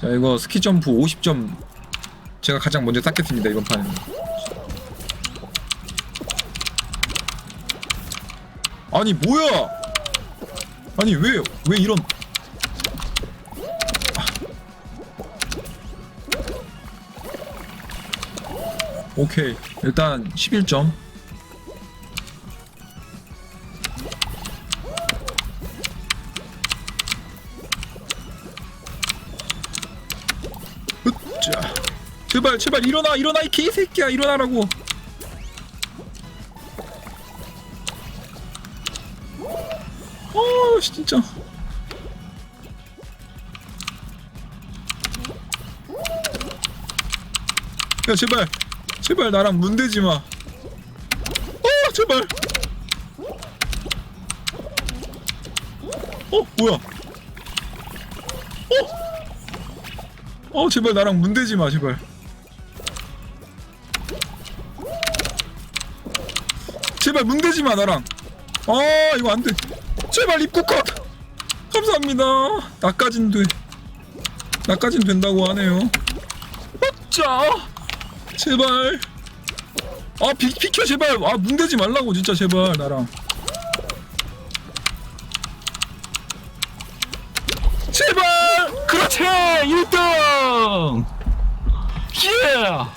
자 이거 스키 점프 50점 제가 가장 먼저 땄겠습니다 이번 판은. 아니 뭐야! 아니 왜왜 이런 아. 오케이 일단 11점 제발 제발 일어나 일어나 이 개새끼야 일어나라고 어 진짜 야 제발 제발 나랑 문대지 마. 어 제발. 어 뭐야? 어? 어 제발 나랑 문대지 마 제발. 제발 문대지 마 나랑. 아 이거 안 돼. 제발 입구 컷. 감사합니다. 나까진 돼. 나까진 된다고 하네요. 자. 제발 아 비, 비켜 제발 아 문대지 말라고 진짜 제발 나랑 제발 그렇지 1등 예아